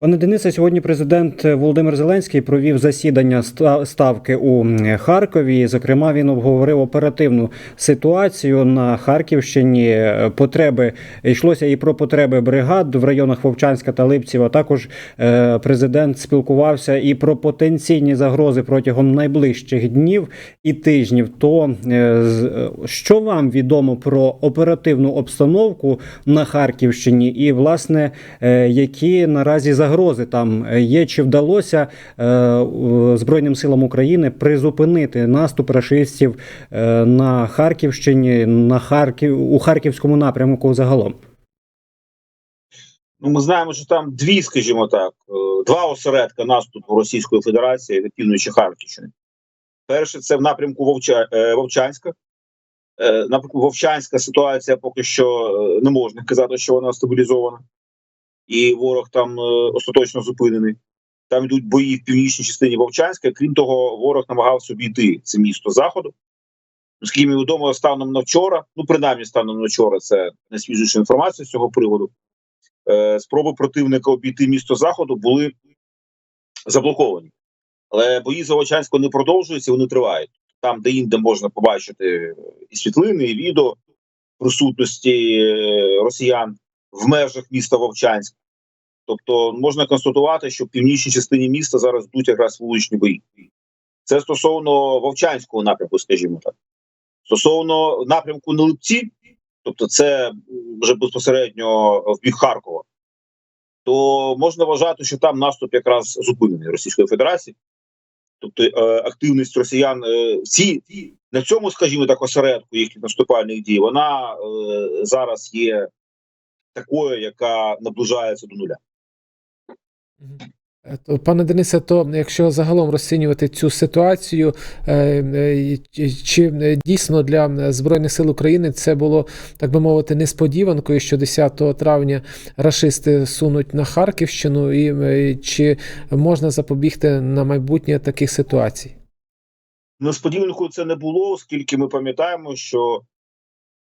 Пане Денисе, сьогодні президент Володимир Зеленський провів засідання ставки у Харкові. Зокрема, він обговорив оперативну ситуацію на Харківщині. Е, Потреби йшлося і про потреби бригад в районах Вовчанська та Липців. Також е, президент спілкувався і про потенційні загрози протягом найближчих днів і тижнів. То е, е, що вам відомо про оперативну обстановку на Харківщині, і власне е, які наразі загрози там є? Чи вдалося е, Збройним силам України призупинити наступ рашистів е, на Харківщині, на Харків у Харківському напрямку загалом? Ну, ми знаємо, що там дві, скажімо так, е, два осередка наступу Російської Федерації на півночі Харківщини. Перше, це в напрямку Вовча, е, Вовчанська. Е, Напрямку Вовчанська ситуація поки що е, не можна казати, що вона стабілізована, і ворог там е, остаточно зупинений. Там йдуть бої в північній частині Вовчанська. Крім того, ворог намагався обійти це місто заходу. Наскільки мені відомо, станом на вчора, ну принаймні станом на вчора, це найсвіжіша інформація з цього приводу е, спроби противника обійти місто заходу були заблоковані. Але бої за Волчанську не продовжуються, вони тривають. Там, де інде можна побачити і світлини, і відео присутності е, росіян в межах міста Вовчанськ. Тобто можна констатувати, що в північній частині міста зараз йдуть якраз вуличні бої. Це стосовно Вовчанського напрямку, скажімо так. Стосовно напрямку на Липці, тобто це вже безпосередньо в бік Харкова, то можна вважати, що там наступ якраз зупинений Російської Федерації. Тобто е, активність росіян е, в ці, на цьому, скажімо так, осередку їхніх наступальних дій, вона е, зараз є такою, яка наближається до нуля. Е, Пане Денисе, то якщо загалом розцінювати цю ситуацію, е, е, чи- дійсно для Збройних сил України це було, так би мовити, несподіванкою, що 10 травня рашисти сунуть на Харківщину, і чи можна запобігти на майбутнє таких ситуацій? Несподіванкою це не було, оскільки ми пам'ятаємо, що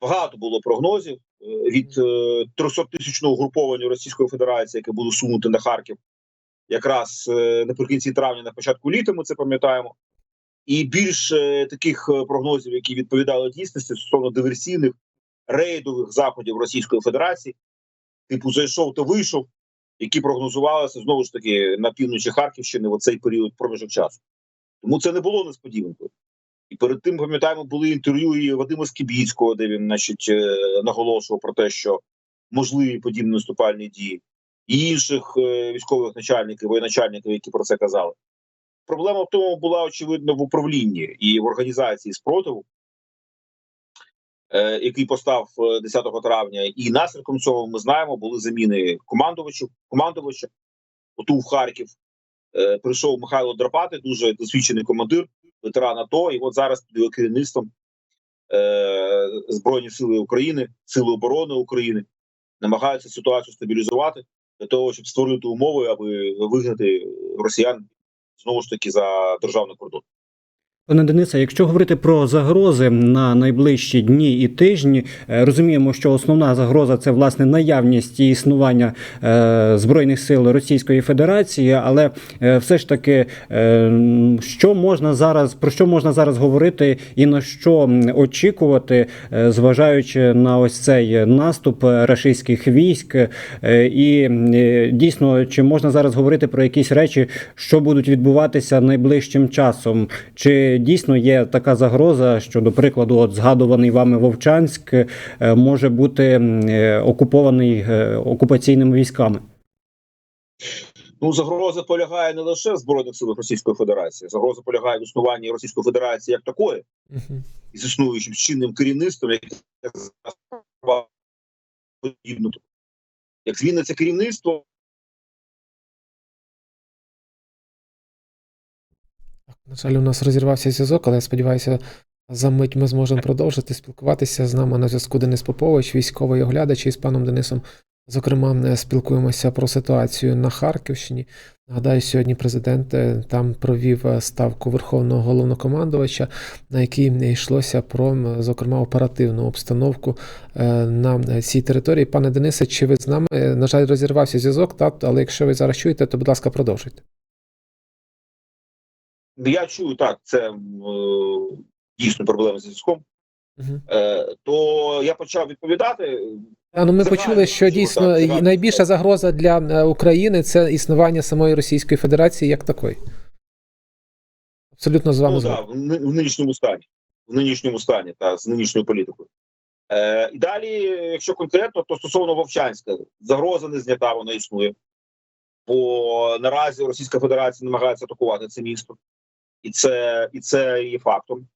багато було прогнозів від е, 300-тисячного угруповання Російської Федерації, яке було сунути на Харків, якраз е, наприкінці травня, на початку літа, ми це пам'ятаємо. І більше таких е, прогнозів, які відповідали дійсності стосовно диверсійних рейдових заходів Російської Федерації, типу зайшов та вийшов, які прогнозувалися знову ж таки на півночі Харківщини в цей період проміжок часу. Тому це не було несподіванкою. І перед тим пам'ятаємо, були інтерв'ю і Вадима Скібіцького, де він, значить, е, наголошував про те, що можливі подібні наступальні дії, і інших е, військових начальників, воєначальників, які про це казали. Проблема в тому була очевидно в управлінні і в організації спротиву, е, який постав е, 10 травня. І наслідком цього ми знаємо, були заміни командувачів, командувача. Оту в Харків прийшов Михайло Драпати, дуже досвідчений командир, ветеран АТО, і от зараз під керівництвом е, Збройні Сили України, Сили оборони України намагаються ситуацію стабілізувати для того, щоб створити умови, аби вигнати росіян знову ж таки за державний кордон. Пане Денисе, якщо говорити про загрози на найближчі дні і тижні, е, розуміємо, що основна загроза це власне наявність і існування е, збройних сил Російської Федерації, але е, все ж таки, що можна зараз про що можна зараз говорити, і на що очікувати, зважаючи на ось цей наступ рашистських військ, і дійсно чи можна зараз говорити про якісь речі, що будуть відбуватися найближчим часом? Чи дійсно є така загроза, що, до прикладу, от згадуваний вами Вовчанськ е, може бути е, окупований е, окупаційними військами? Ну, загроза полягає не лише в збройних силах Російської Федерації, загроза полягає в існуванні Російської Федерації як такої, Мгм. із існуючим чинним керівництвом, яке подібно. Як зміниться керівництво, На жаль, у нас розірвався зв'язок, але я сподіваюся, за мить ми зможемо продовжити спілкуватися з нами на зв'язку Денис Попович, військовий оглядач, і з паном Денисом Зокрема, е, спілкуємося про ситуацію на Харківщині. Нагадаю, сьогодні президент е, там провів е, ставку верховного головнокомандувача, на якій йшлося про, зокрема, оперативну обстановку на цій території. Пане Денисе, чи ви з нами? На жаль, розірвався зв'язок, та, але якщо ви зараз чуєте, то, будь ласка, продовжуйте. Я чую так, це е, дійсно проблема з зв'язком. Угу. Е, то я почав відповідати. А, ну ми почули, що дійсно так, найбільша загроза для е, України це існування самої Російської Федерації як такої. Абсолютно з вами Ну, в, в нинішньому стані, в нинішньому стані та з нинішньою політикою. Е, і далі, якщо конкретно, то стосовно Вовчанська, загроза не знята, вона існує. Бо наразі Російська Федерація намагається атакувати це місто, і це, і це є фактом.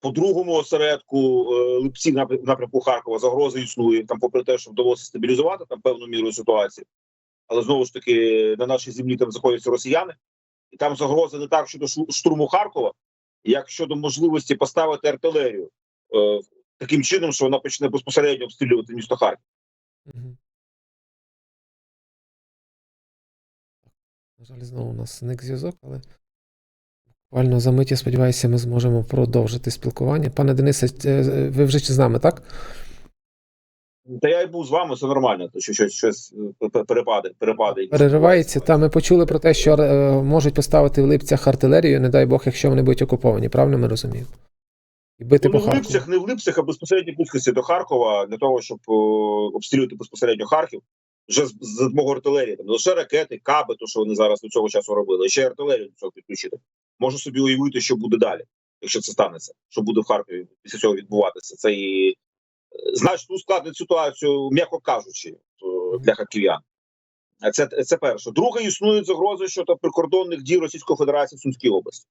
По другому осередку е, Липці напрямку Харкова загроза існує там, попри те, що вдалося стабілізувати там певну міру ситуації. Але знову ж таки на нашій землі там знаходяться росіяни, і там загроза не так щодо штурму Харкова, як щодо можливості поставити артилерію е, таким чином, що вона почне безпосередньо обстрілювати місто Харків. На жаль, знову у нас зник зв'язок, але буквально за миті, сподіваюся, ми зможемо продовжити спілкування. Пане Денисе, е, ви вже з нами, так? Та я й був з вами, все нормально. Що щось щось е, перепади, перепади. Переривається. Та ми почули про те, що е, можуть поставити в липцях артилерію, не дай Бог, якщо вони будуть окуповані. Правильно ми розуміємо? І бити Ну, по не в Липцях, не в Липцях, а безпосередньо близькості до Харкова для того, щоб е, обстрілювати безпосередньо Харків. Вже з, допомогою артилерії, там не лише ракети, каби, то що вони зараз до цього часу робили, ще й артилерію до цього підключити. Можу собі уявити, що буде далі, якщо це станеться, що буде в Харкові після цього відбуватися. Це і е, значно ускладнить ситуацію, м'яко кажучи, е, для харків'ян. А Це, це перше. Друге, існують загрози щодо прикордонних дій Російської Федерації в Сумській області.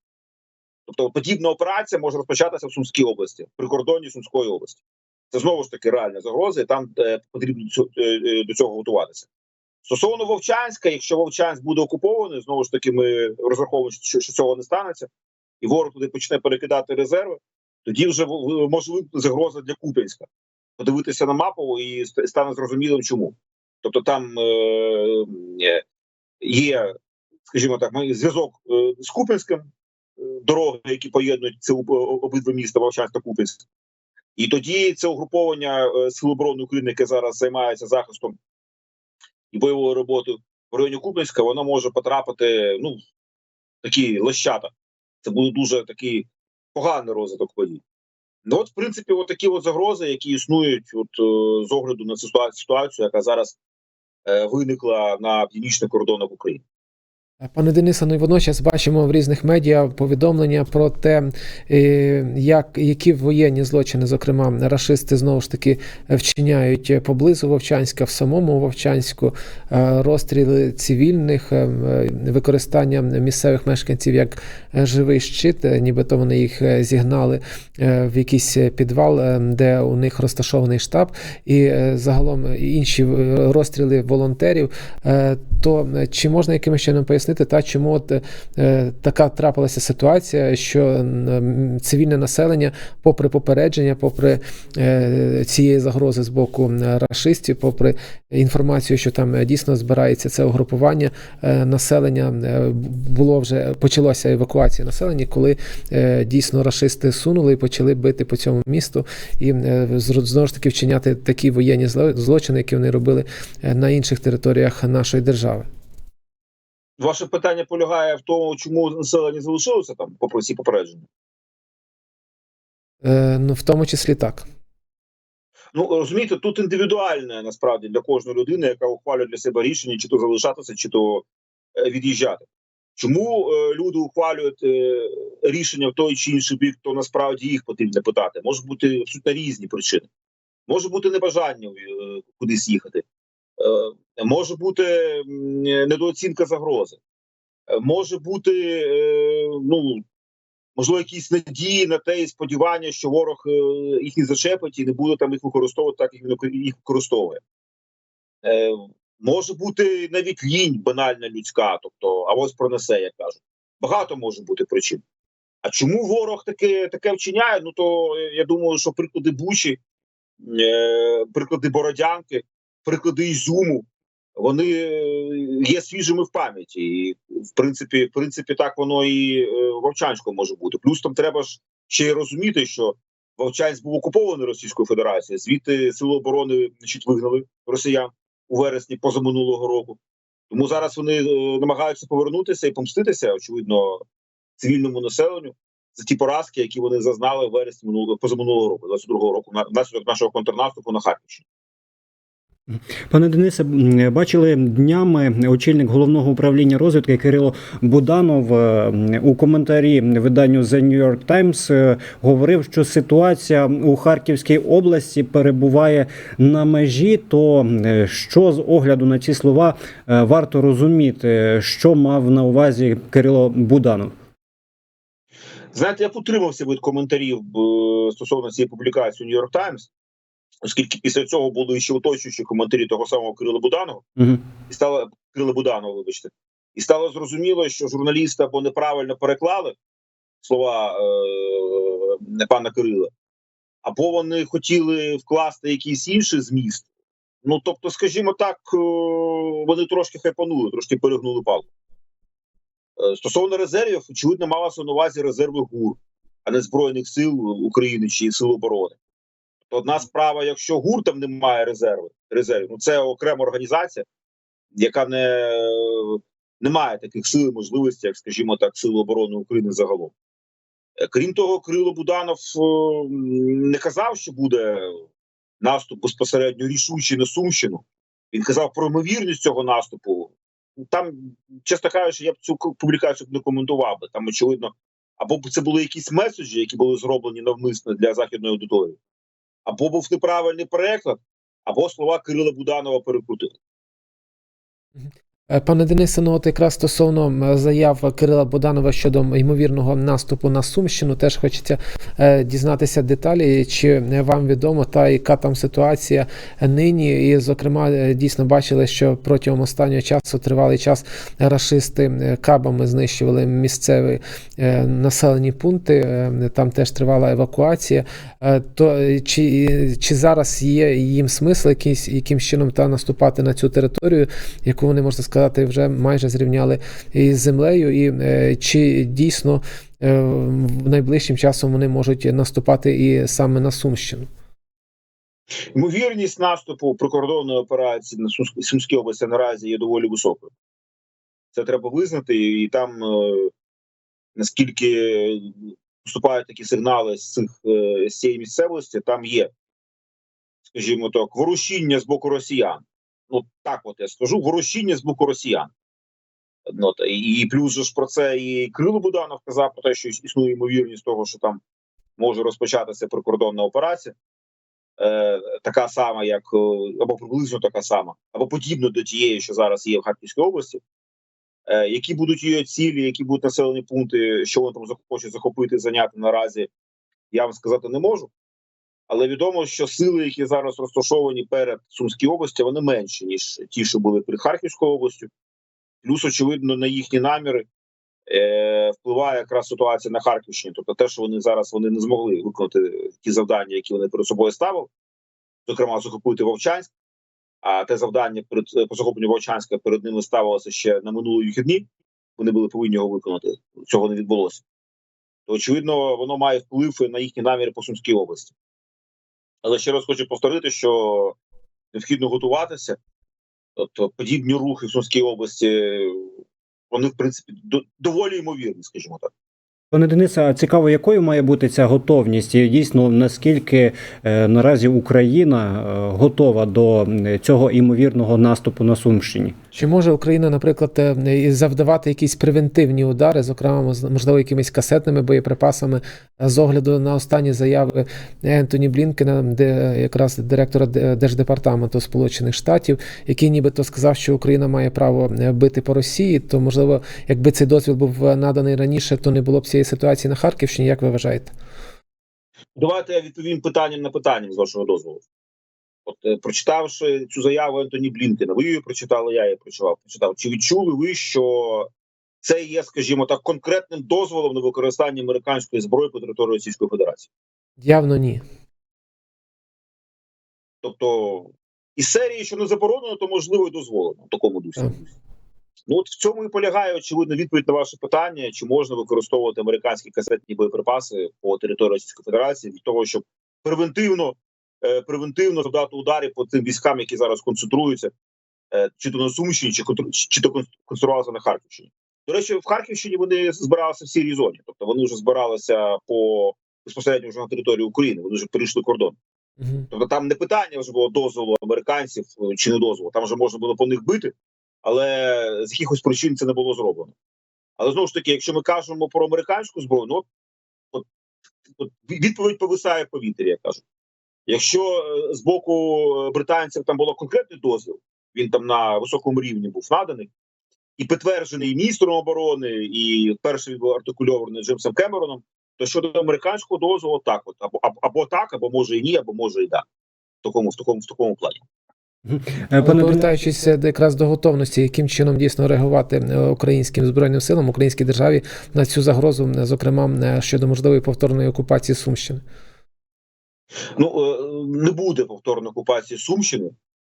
Тобто подібна операція може розпочатися в Сумській області, при кордоні Сумської області. Це знову ж таки реальна загроза, і там е, потрібно е, е, до цього готуватися. Стосовно Вовчанська, якщо Вовчанськ буде окупований, знову ж таки, ми розраховуємо, що, що цього не станеться, і ворог туди почне перекидати резерви, тоді вже може загроза для Куп'янська. Подивитися на мапу і стане зрозумілим, чому. Тобто там е, е, є, скажімо так, зв'язок е, з Куп'янським, е, дороги, які поєднують ці обидва міста Вовчанськ та Куп'янськ. І тоді це угруповання Сил оборони України, яке зараз займається захистом і бойовою роботою в районі Куп'янська, вона може потрапити ну, в такі лощата. Це буде дуже такий поганий розвиток подій. Ну, от, в принципі, от такі от загрози, які існують от, е, з огляду на цю ситуацію, яка зараз е, виникла на північних кордонах України. Пане Денисе, ну і водночас бачимо в різних медіа повідомлення про те, е, як, які воєнні злочини, зокрема, рашисти знову ж таки вчиняють поблизу Вовчанська, в самому Вовчанську, е, розстріли цивільних, е, використання місцевих мешканців як живий щит, нібито вони їх зігнали в якийсь підвал, де у них розташований штаб, і загалом інші розстріли волонтерів. То чи можна якимось чином пояснити, та чому от е, така трапилася ситуація, що цивільне населення, попри попередження, попри е, цієї загрози з боку рашистів, попри інформацію, що там е, дійсно збирається це угрупування е, населення, е, було вже почалося евакуація населення, коли е, дійсно рашисти сунули і почали бити по цьому місту і е, знову ж таки вчиняти такі воєнні зло- злочини, які вони робили е, на інших територіях нашої держави. Ваше питання полягає в тому, чому населення залишилося там, попри всі попередження. Е, Ну, в тому числі так. Ну розумієте, тут індивідуальне насправді для кожної людини, яка ухвалює для себе рішення, чи то залишатися, чи то е, від'їжджати. Чому е, люди ухвалюють е, рішення в той чи інший бік, то насправді їх потрібно питати. Можуть бути абсолютно різні причини. Може бути небажання е, кудись їхати, е, може бути недооцінка загрози, Е, може бути е, ну можливо, якісь надії на те і сподівання, що ворог е, їх не зачепить і не буде там їх використовувати, так як він їх використовує. Може бути навіть лінь банальна людська, тобто авось пронесе, як кажуть. Багато може бути причин. А чому ворог таке таке вчиняє? Ну то я думаю, що приклади Бучі, приклади Бородянки, приклади Ізюму, вони е, є свіжими в пам'яті. І в принципі, в принципі, так воно і е, Вовчанському може бути. Плюс там треба ж ще й розуміти, що Вовчанськ був окупований Російською Федерацією. Звідти сили оборони значить, вигнали росіян у вересні позаминулого року. Тому зараз вони е, намагаються повернутися і помститися, очевидно, цивільному населенню за ті поразки, які вони зазнали в вересні минулого позаминулого року, 22-го року, на- внаслідок нашого контрнаступу на Харківщині. Пане Денисе, бачили днями очільник головного управління розвідки Кирило Буданов е, у коментарі виданню The New York Times е, говорив, що ситуація у Харківській області перебуває на межі. То що з огляду на ці слова е, варто розуміти, що мав на увазі Кирило Буданов? Знаєте, я утримався від коментарів стосовно цієї публікації New York Times, оскільки після цього були ще уточнюючі коментарі того самого Кирила Буданова, Угу. і стало Кирила Буданова, вибачте, і стало зрозуміло, що журналісти або неправильно переклали слова е, пана Кирила, або вони хотіли вкласти якийсь інший зміст. Ну тобто, скажімо так, е, вони трошки хайпанули, трошки перегнули палку. Е, Стосовно резервів, очевидно, малося на увазі резерви ГУР, а не Збройних сил України чи Сил оборони. То одна справа, якщо ГУР там немає резерви, резервів, ну це окрема організація, яка не, не має таких сил і можливостей, як, скажімо так, Сили оборони України загалом. Е, Крім того, Кирило Буданов е, не казав, що буде наступ безпосередньо рішучий на Сумщину. Він казав про ймовірність цього наступу. Там, чесно кажучи, я б цю публікацію не коментував би. Там, очевидно, або це були якісь меседжі, які були зроблені навмисно для західної аудиторії, або був неправильний переклад, або слова Кирила Буданова перекрутили. Е, Пане Денисе, ну от якраз стосовно заяв Кирила Боданова щодо ймовірного наступу на Сумщину, теж хочеться е, дізнатися деталі, чи вам відомо та яка там ситуація нині. І, зокрема, е, дійсно бачили, що протягом останнього часу тривалий час рашисти кабами знищували місцеві населені пункти. Там теж тривала евакуація. То чи, чи зараз є їм смисл якийсь яким чином та наступати на цю територію? яку вони можна сказати вже майже зрівняли із землею, і е, чи дійсно е, найближчим часом вони можуть наступати і саме на Сумщину? Ймовірність наступу прикордонної операції на Сумській області наразі є доволі високою. Це треба визнати, і там е, наскільки поступають такі сигнали з цих з цієї місцевості, там є, скажімо так, ворушіння з боку росіян. Ну так, от я скажу, ворушіння з боку росіян. Ну, та, і, плюс же ж про це і Кирило Буданов казав про те, що існує ймовірність того, що там може розпочатися прикордонна операція е, така сама, як е, або приблизно така сама, або подібна до тієї, що зараз є в Харківській області. Е, які будуть її цілі, які будуть населені пункти, що вони там зах- захопити, зайняти наразі, я вам сказати не можу. Але відомо, що сили, які зараз розташовані перед Сумській області, вони менші, ніж ті, що були перед Харківською областю. Плюс, очевидно, на їхні наміри е, впливає якраз ситуація на Харківщині. Тобто те, що вони зараз вони не змогли виконати ті завдання, які вони перед собою ставили, зокрема, захопити Вовчанськ. А те завдання перед е, по захопленню Вовчанська перед ними ставилося ще на минулі вихідні. Вони були повинні його виконати. Цього не відбулося. То очевидно, воно має вплив на їхні наміри по Сумській області. Але ще раз хочу повторити, що необхідно готуватися. Тобто подібні рухи в Сумській області, вони, в принципі, доволі ймовірні, скажімо так. Пане Денисе, цікаво, якою має бути ця готовність? І дійсно, наскільки е, наразі Україна е, готова до цього імовірного наступу на Сумщині? Чи може Україна, наприклад, е, завдавати якісь превентивні удари, зокрема, можливо, якимись касетними боєприпасами, е, з огляду на останні заяви Ентоні Блінкена, де якраз директора Держдепартаменту Сполучених Штатів, який нібито сказав, що Україна має право е, бити по Росії, то можливо, якби цей дозвіл був е, наданий раніше, то не було б цієї ситуації на Харківщині. Як ви вважаєте? Давайте я відповім питанням на питання з вашого дозволу. От е, прочитавши цю заяву Ентоні Блінкена, ви її прочитали, я її прочитав. Прочитав. Чи відчули ви, що це є, скажімо так, конкретним дозволом на використання американської зброї по території Російської Федерації? Явно ні. Тобто, із серії, що не заборонено, то можливо і дозволено в такому дусі. Так. Ну от в цьому і полягає очевидно відповідь на ваше питання, чи можна використовувати американські касетні боєприпаси по території Російської Федерації для того, щоб превентивно превентивно завдати ударів по тим військам, які зараз концентруються, е, чи то на Сумщині, чи чи то кон- концентрувалися на Харківщині. До речі, в Харківщині вони збиралися в сірій зоні, тобто вони вже збиралися по безпосередньо вже на території України. Вони вже перейшли кордон. Мгм. Тобто там не питання вже було дозволу американців е, чи не дозволу. Там вже можна було по них бити, але з якихось причин це не було зроблено. Але знову ж таки, якщо ми кажемо про американську зброю, ну от, от відповідь повисає в повітрі, як кажуть. Якщо е, з боку е, британців там було конкретний дозвіл, він там на високому рівні був наданий і підтверджений і міністром оборони, і перший був артикульований Джеймсом Кемероном. То щодо американського дозволу, так от або або, або так, або може і ні, або може і да. В такому, в такому, в такому плані. Е, Пане повертаючись якраз до готовності, яким чином дійсно реагувати українським збройним силам, українській державі на цю загрозу, зокрема щодо можливої повторної окупації Сумщини. Ну е, не буде повторної окупації Сумщини,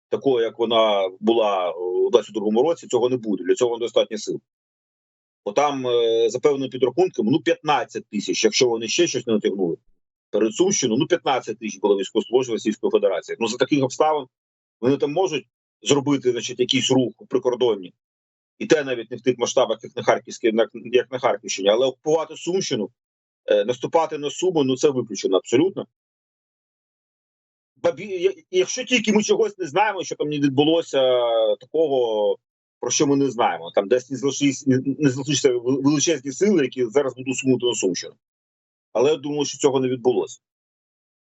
такої, як вона була у 22-му році. Цього не буде. Для цього недостатньо сил. Бо там е, за певними підрахунками ну 15 тисяч, якщо вони ще щось не натягнули. Перед Сумщиною, ну 15 тисяч було військовослужбовців Російської Федерації. Ну за таких обставин вони там можуть зробити значить, якийсь рух у прикордонні. І те навіть не в тих масштабах, як на Харківській, як на Харківщині, але окупувати Сумщину, е, наступати на Суми, ну це виключено абсолютно. Якщо тільки ми чогось не знаємо, що там не відбулося такого, про що ми не знаємо. Там десь не залишились не, залишилися величезні сили, які зараз будуть сунути на Сумщину. Але я думаю, що цього не відбулося.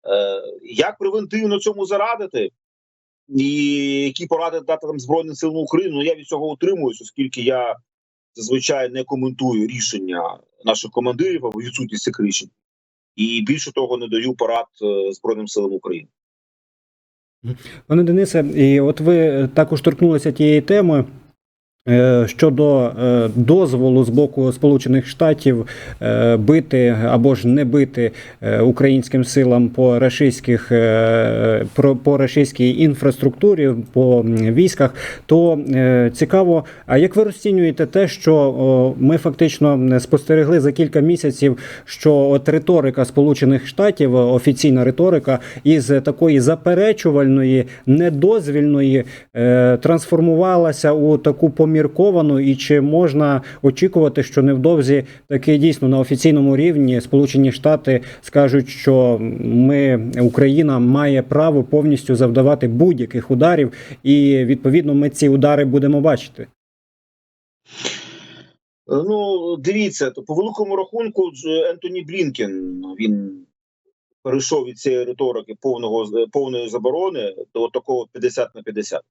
Е, як превентивно цьому зарадити? І які поради дати там Збройним силам України? Ну я від цього утримуюсь, оскільки я зазвичай не коментую рішення наших командирів або відсутність цих рішень. І більше того, не даю порад е, Збройним силам України. Пане Денисе, і от ви також торкнулися тієї теми. Е, Щодо е, дозволу з боку Сполучених Штатів е, бити або ж не бити українським силам по рашистських по рашистській інфраструктурі, по військах, то цікаво, а як ви розцінюєте те, що ми фактично спостерегли за кілька місяців, що от риторика Сполучених Штатів, офіційна риторика, із такої заперечувальної, недозвільної трансформувалася у таку помірковану, і чи можна очікувати, що невдовзі таки дійсно на офіційному рівні Сполучені Штати скажуть, що ми Україна має право повністю завдавати будь-яких ударів, і відповідно ми ці удари будемо бачити. Е, Ну, дивіться, то по великому рахунку Ентоні Блінкен він перейшов від цієї риторики повного е, повної заборони до такого 50 на 50.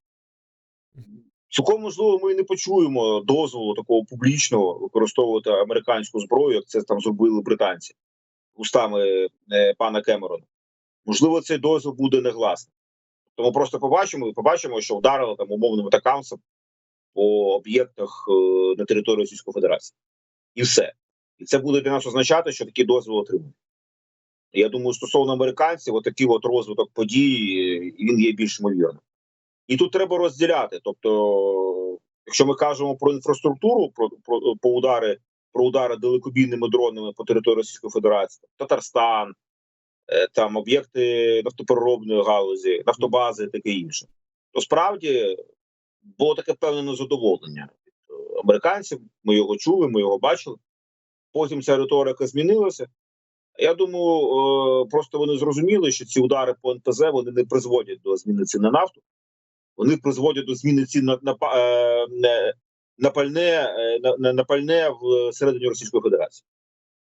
Цілком можливо, ми не почуємо дозволу такого публічного використовувати американську зброю, як це там зробили британці устами е, пана Кемерона. Можливо, цей дозвіл буде негласний. Тому просто побачимо і побачимо, що вдарили там умовним атакамсом по об'єктах е, на території Російської Федерації. І все. І це буде для нас означати, що такий дозвіл отримають. Я думаю, стосовно американців, отакий от розвиток подій е, він є більш ймовірним. І тут треба розділяти. Тобто, якщо ми кажемо про інфраструктуру, про, про, по удари, про удари далекобійними дронами по території Російської Федерації, Татарстан, е, там об'єкти нафтопереробної галузі, нафтобази таке інше, то справді було таке певне незадоволення від е, американців. Ми його чули, ми його бачили. Потім ця риторика змінилася. Я думаю, е, просто вони зрозуміли, що ці удари по НПЗ вони не призводять до зміни цін на нафту. Вони призводять до зміни цін на, на, е, на пальне е, на, на, пальне в середині Російської Федерації.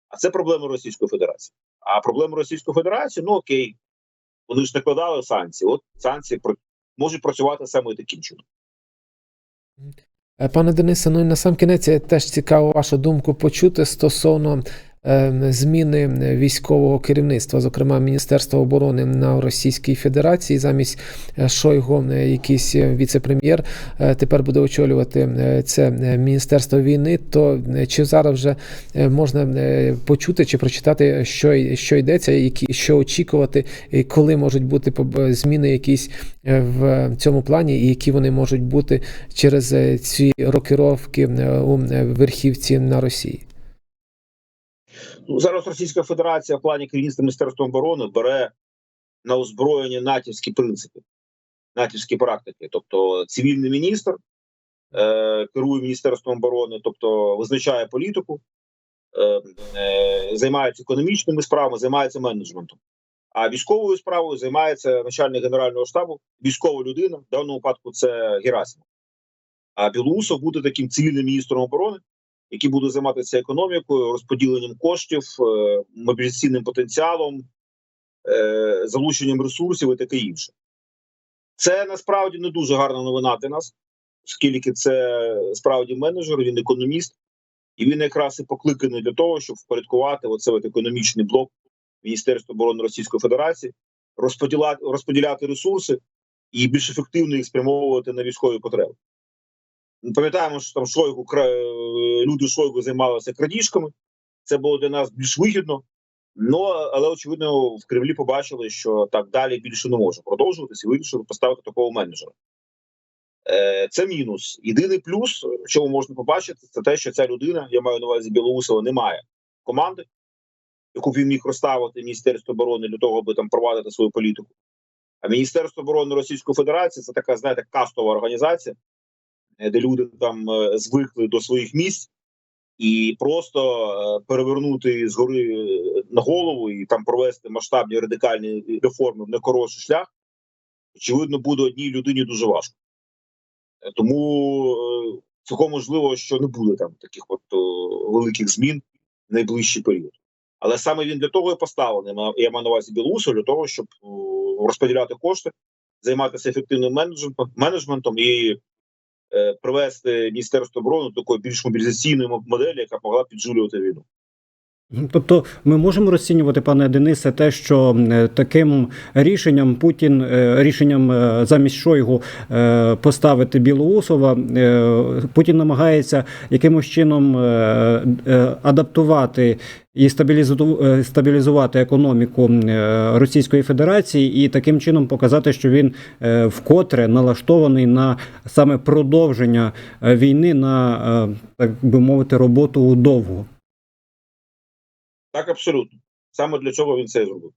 А це проблема Російської Федерації. А проблема Російської Федерації, ну окей, вони ж накладали санкції. От санкції пр- можуть працювати саме таким чином. Е, Пане Денисе, ну і на сам кінець е, теж цікаво вашу думку почути стосовно зміни військового керівництва, зокрема Міністерства оборони на Російській Федерації, замість е, Шойгу, е, якийсь е, віце-прем'єр тепер буде очолювати це Міністерство війни. То чи зараз вже можна почути чи прочитати, що, що йдеться, які що очікувати, і коли можуть бути зміни якісь в цьому плані, і які вони можуть бути через ці рокировки у верхівці на Росії? Ну, зараз Російська Федерація в плані керівництва Міністерства оборони бере на озброєння натівські принципи, натівські практики. Тобто цивільний міністр е, керує Міністерством оборони, тобто визначає політику, е, е, займається економічними справами, займається менеджментом. А військовою справою займається начальник генерального штабу, військова людина. В даному випадку це Герасимов. А Білоусов буде таким цивільним міністром оборони, який буде займатися економікою, розподіленням коштів, е, мобілізаційним потенціалом, е, залученням ресурсів і таке інше. Це насправді не дуже гарна новина для нас, оскільки це справді менеджер, він економіст, і він якраз і покликаний для того, щоб впорядкувати оце економічний блок Міністерства оборони Російської Федерації, розподіляти ресурси і більш ефективно їх спрямовувати на військові потреби. Пам'ятаємо, що там Шойгу люди Шойгу займалися крадіжками. Це було для нас більш вигідно. Ну але очевидно, в Кремлі побачили, що так далі більше не може продовжуватися, і вирішили поставити такого менеджера. Е, Це мінус. Єдиний плюс, що можна побачити, це те, що ця людина, я маю на увазі Білоусова, не має команди, яку він міг розставити Міністерство оборони для того, аби там провадити свою політику. А Міністерство оборони Російської Федерації це така, знаєте, кастова організація, де люди там е, звикли до своїх місць, і просто е, перевернути згори е, на голову і там провести масштабні радикальні реформи в некоротший шлях, очевидно, буде одній людині дуже важко. Е, Тому е, цілком можливо, що не буде там таких от великих змін в найближчий період. Але саме він для того і поставлений. Я маю на увазі Білусу, для того, щоб розподіляти кошти, займатися ефективним менеджментом, і е, привести Міністерство оборони такої більш мобілізаційної моделі, яка могла піджулювати війну. Тобто ми можемо розцінювати, пане Денисе, те, що е, таким рішенням Путін е, рішенням е, замість Шойгу поставити Білоусова, Путін намагається якимось чином адаптувати і стабілізувати економіку Російської Федерації, і таким чином показати, що він вкотре налаштований на саме продовження війни на так би мовити роботу довго. Так, абсолютно. Саме для цього він це зробив.